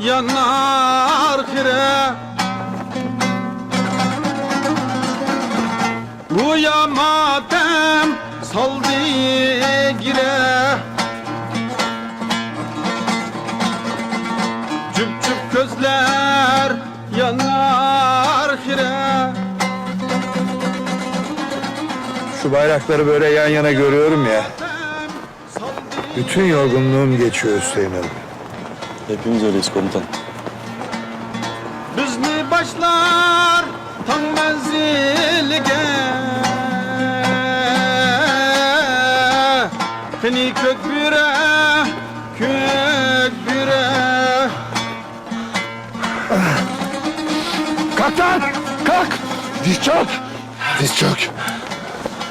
yanar hire. Ruya matem saldı gire. Cüp cüp gözler yanar hire. Şu bayrakları böyle yan yana görüyorum ya. Bütün yorgunluğum geçiyor Hüseyin abi. Hepimiz öyleyiz komutan. Bizni başlar tam menzilge Beni kök büre, kök büre Kalk lan! Kalk! Diz çök! Diz çök.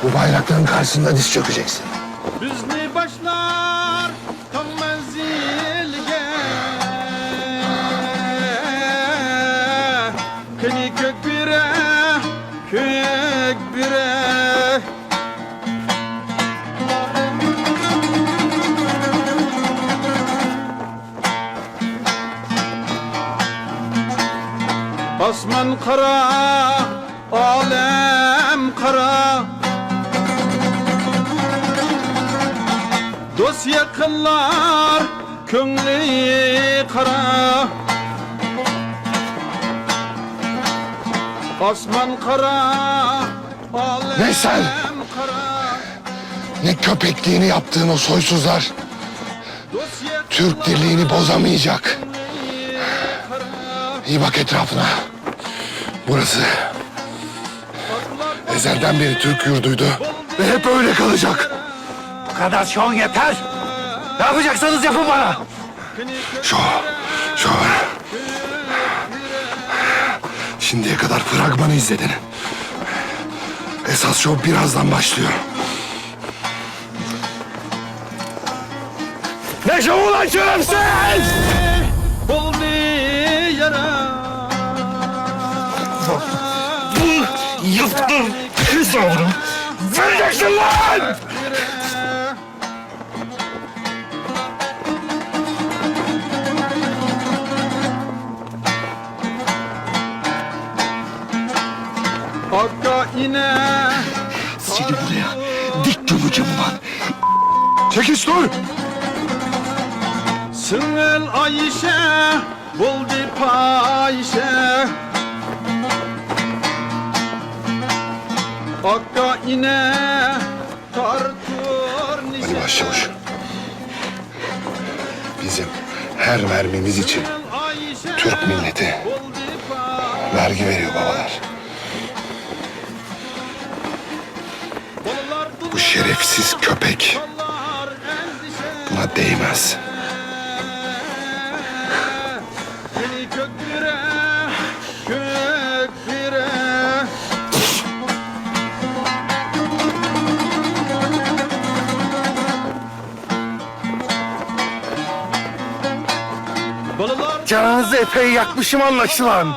Bu bayrakların karşısında diz çökeceksin. Bizni başlar kök büre Asman kara, alem kara. Dost yakınlar, köngli kara. Asman kara, Veysel! kara Ne köpekliğini yaptığın o soysuzlar Türk dirliğini bozamayacak. İyi bak etrafına. Burası ezelden beri Türk yurduydu ve hep öyle kalacak. Bu kadar şon yeter. Ne yapacaksanız yapın bana. Şu, şu. Şimdiye kadar fragmanı izledin. Esas şov birazdan başlıyor. Ne şovu lan şerefsiz! Oldu yara Yıftım. Pis oldum. Vereceksin lan! Hakka ine Seni buraya dik gömeceğim ulan. Çekiş dur. Singel Ayşe buldu payşe Hakka ine tartır nişe Ali Başçavuş. Bizim her mermimiz için Türk milleti vergi veriyor babalar. Şerefsiz köpek buna değmez. Canınızı epey yakmışım anlaşılan.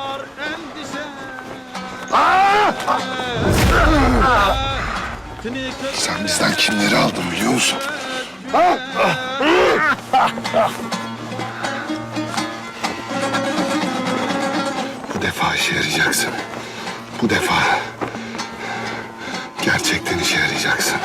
Aa! Sen bizden kimleri aldın biliyor musun? Bu defa işe yarayacaksın. Bu defa gerçekten işe yarayacaksın.